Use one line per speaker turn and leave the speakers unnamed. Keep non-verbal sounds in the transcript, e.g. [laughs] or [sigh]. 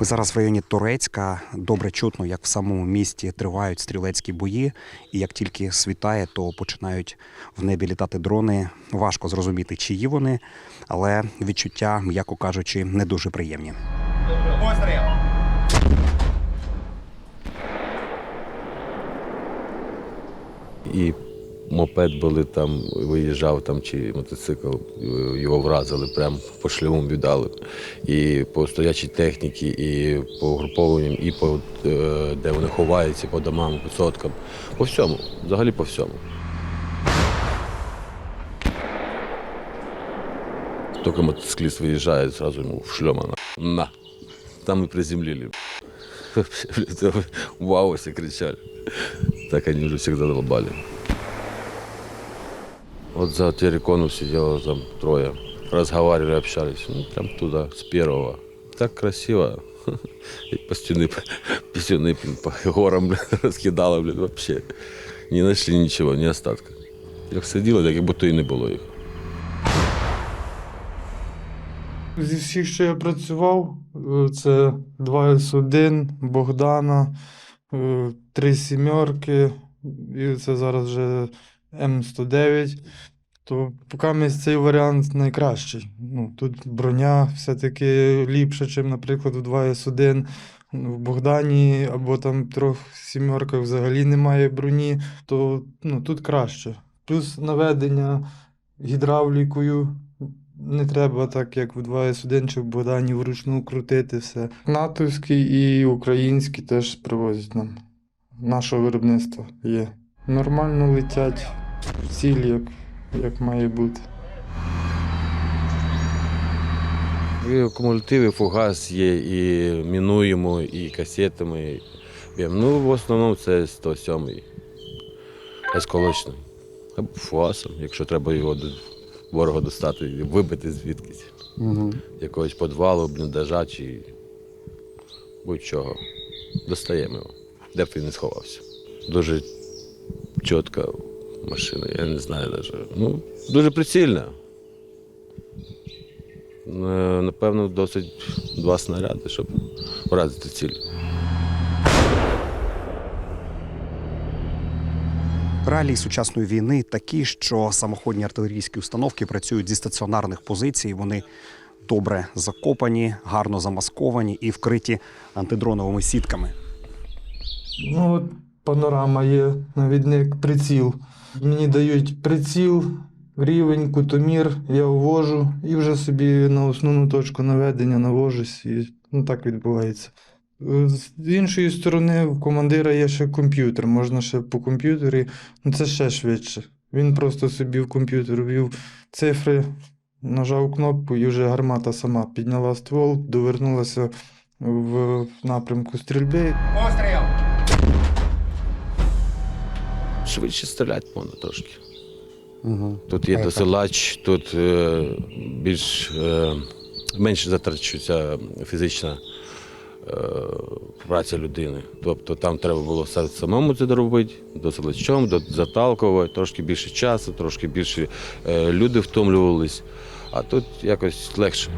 Ми зараз в районі Турецька. Добре чутно, як в самому місті тривають стрілецькі бої, і як тільки світає, то починають в небі літати дрони. Важко зрозуміти, чиї вони, але відчуття, м'яко кажучи, не дуже приємні.
Постріл!
І мопед були там, виїжджав там, чи мотоцикл, його вразили, прямо по шлюму віддали. І по стоячій техніці, і по групованням, і по е, де вони ховаються, по домам, по соткам. По всьому, взагалі по всьому. Тільки мотоцикліст виїжджає, зразу йому в шльома на. Там і приземлили. [laughs] Вау, все кричали. Так они уже всегда долбали. Вот за террикону сидело там трое. Разговаривали, общались. Ну, прям туда, с первого. Так красиво. [laughs] И по стены, [laughs] писюны блин, по горам [laughs] блин, раскидало, блин, вообще. Не нашли ничего, ни остатка. Як сиділи, так як будто і не було їх.
Зі всіх, що я працював, е, це 2С1, Богдана, е, три сімерки, і це зараз вже М109. То поки мені цей варіант найкращий. Ну, тут броня все-таки ліпша, ніж, наприклад, у 2С1. В Богдані або там трьох сімерках взагалі немає броні, то ну, тут краще. Плюс наведення гідравлікою не треба так, як в 2С1 чи в Богдані вручну крутити все. Натовські і українські теж привозять нам. Нашого виробництва є. Нормально летять в ціль, як, як має бути.
І кумулятиви, фугас є, і мінуємо, і касетами. Ну, в основному це 107-й есколочний. Або фугасом, якщо треба його до ворога достати, вибити звідкись.
Угу.
Якогось підвалу, бліндажа чи будь-чого. Достаємо його, де б він не сховався. Дуже чітка машина, я не знаю навіть. Ну, дуже прицільна. Е, Напевно, досить два снаряди, щоб вразити ціль.
Реалії сучасної війни такі, що самоходні артилерійські установки працюють зі стаціонарних позицій. Вони добре закопані, гарно замасковані і вкриті антидроновими сітками.
Ну, от панорама є, навідник, приціл. Мені дають приціл, рівень, кутомір, я ввожу і вже собі на основну точку наведення навожусь, і ну, так відбувається. З іншої сторони, в командира є ще комп'ютер, можна ще по комп'ютері, ну це ще швидше. Він просто собі в комп'ютер ввів цифри, нажав кнопку і вже гармата сама підняла ствол, довернулася в напрямку стрільби
Постріл!
Швидше стріляти можна трошки.
Угу.
Тут є
А,
досилач, тут е, більш е, менше затрачується фізична е, праця людини. Тобто там треба було все самому це робити, досилачом, до- заталкувати, трошки більше часу, трошки більше е, люди втомлювались, а тут якось легше.